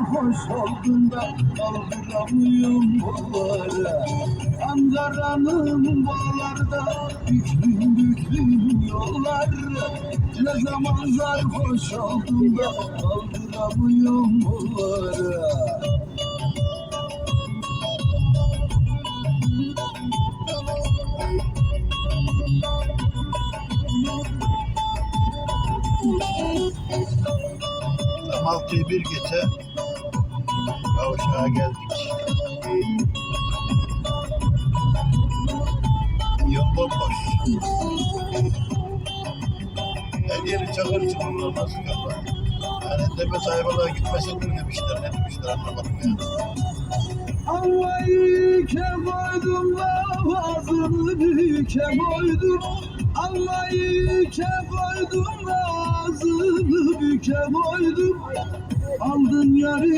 sarhoş oldum da kaldıramıyorum yolları Ankara'nın bağlarda büklüm büklüm yollar Ne zaman sarhoş oldum da kaldıramıyorum yolları Tam altıyı bir geçe kavşağa geldik. Yol bomboş. Her yeri çakır çukurlar nasıl yapar? Yani tepe sayfalara gitmesin mi demişler, ne demişler anlamadım yani. Allah'ı ke koydum da ağzını büke koydum Allah'ı ke koydum da ağzını büke koydum Aldın yarı